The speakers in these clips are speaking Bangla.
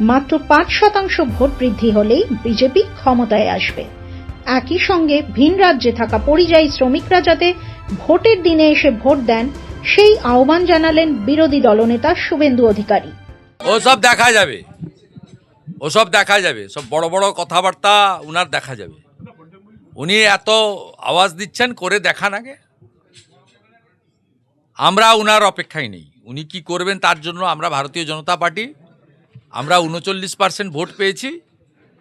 মাত্র পাঁচ শতাংশ ভোট বৃদ্ধি হলেই বিজেপি ক্ষমতায় আসবে। একই সঙ্গে ভিন রাজ্যে থাকা পরিযায়ী শ্রমিকরা যাতে ভোটের দিনে এসে ভোট দেন, সেই আহ্বান জানালেন বিরোধী দলনেতা শুভেন্দু অধিকারী। ওসব দেখা যাবে। ওসব দেখা যাবে। সব বড় বড় কথাবার্তা উনার দেখা যাবে। উনি এত আওয়াজ দিচ্ছেন, করে দেখান আগে। আমরা উনার অপেক্ষায় নেই। উনি কি করবেন তার জন্য আমরা ভারতীয় জনতা পার্টি আমরা উনচল্লিশ পার্সেন্ট ভোট পেয়েছি।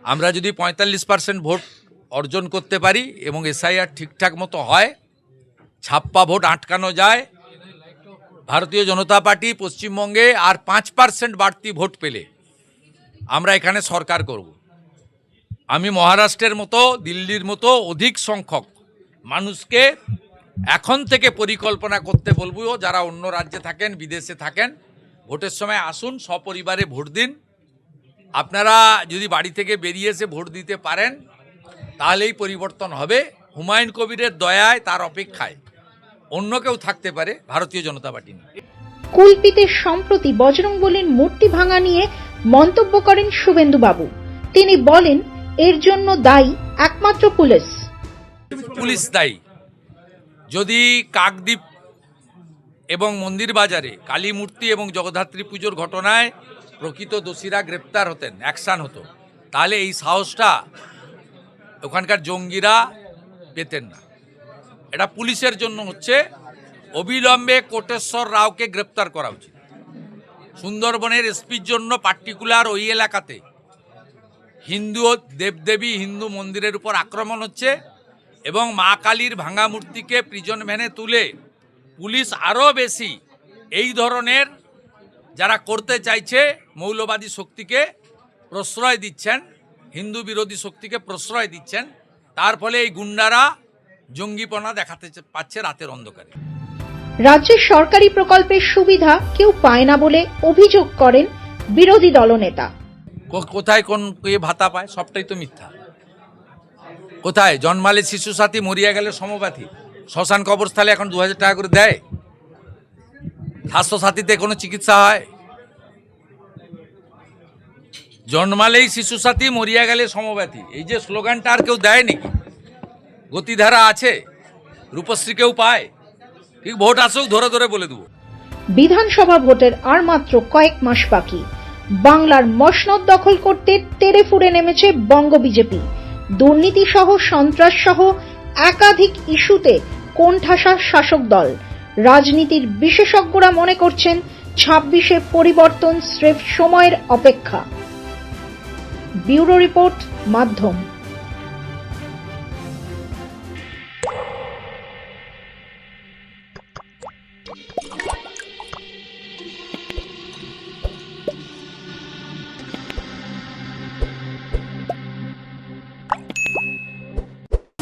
আমরা যদি পঁয়তাল্লিশ পার্সেন্ট ভোট অর্জন করতে পারি এবং এসআইআর ঠিকঠাক মতো হয়, ছাপ্পা ভোট আটকানো যায়, ভারতীয় জনতা পার্টি পশ্চিমবঙ্গে আর পাঁচ পার্সেন্ট বাড়তি ভোট পেলে আমরা এখানে সরকার করব। আমি মহারাষ্ট্রের মতো, দিল্লির মতো অধিক সংখ্যক মানুষকে এখন থেকে পরিকল্পনা করতে বলব, যারা অন্য রাজ্যে থাকেন, বিদেশে থাকেন ভোটের সময় আসুন সপরিবারে ভোট দিন। আপনারা যদি বাড়ি থেকে বেরিয়ে এসে ভোট দিতে পারেন তাহলেই পরিবর্তন হবে। হুমায়ুন কবিরের দয়ায় তার অপেক্ষায়। অন্য কেউ থাকতে পারে ভারতীয় জনতা পার্টি। কুলপিতে সম্প্রতি বজরংবলীর মূর্তি ভাঙা নিয়ে মন্তব্য করেন শুভেন্দুবাবু। তিনি বলেন এর জন্য দায়ী একমাত্র পুলিশ। পুলিশ দায়ী। যদি কাকদ্বীপ এবং মন্দির বাজারে কালী মূর্তি এবং জগদ্ধাত্রী পুজোর ঘটনায় প্রকৃত দোষীরা গ্রেপ্তার হতেন অ্যাকশান হতো। তাহলে এই সাহসটা ওখানকার জঙ্গিরা পেতেন না। এটা পুলিশের জন্য হচ্ছে, অবিলম্বে কোটেশ্বর রাওকে গ্রেপ্তার করা উচিত। সুন্দরবনের এসপির জন্য পার্টিকুলার ওই এলাকাতে হিন্দু দেবদেবী হিন্দু মন্দিরের উপর আক্রমণ হচ্ছে এবং মা কালীর ভাঙা মূর্তিকে প্রিজন ভ্যানে তুলে পুলিশ আরও বেশি এই ধরনের যারা করতে চাইছে মৌলবাদী শক্তিকে প্রশ্রয় দিচ্ছেন হিন্দু বিরোধী শক্তিকে প্রশ্রয় দিচ্ছেন তার ফলে এই গুন্ডারা জঙ্গিপনা দেখাতে পাচ্ছে রাতের অন্ধকারে। রাজ্যের সরকারি প্রকল্পের সুবিধা কেউ পায় না বলে অভিযোগ করেন বিরোধী দলনেতা। কোথায় কোন কে ভাতা পায়? সবটাই তো মিথ্যা। কোথায়? জন্মালে শিশু সাথী মরিয়া গেলে সমবাথী। শ্মশান কবরস্থলে এখন দু হাজার টাকা করে দেয়। স্বাস্থ্যসাথীতে কোনো চিকিৎসা হয়? জন্মালেই শিশু সাথী মরিয়া গেলে সমব্যাথী। এই যে স্লোগানটা আর কেউ দেয় নাকি গতিধারা আছে, রূপশ্রী কেউ পায়। ঠিক ভোট আসুক, ধরে ধরে বলে দেবো। বিধানসভা ভোটের আর মাত্র কয়েক মাস বাকি। বাংলার মসনদ দখল করতে তেড়ে ফুড়ে নেমেছে বঙ্গ বিজেপি। দুর্নীতি সহ সন্ত্রাস সহ একাধিক ইস্যুতে কোণঠাসা শাসক দল? রাজনীতির বিশেষজ্ঞরা মনে করছেন ছাব্বিশে পরিবর্তন স্রেফ সময়ের অপেক্ষা। ব্যুরো রিপোর্ট, মাধ্যম।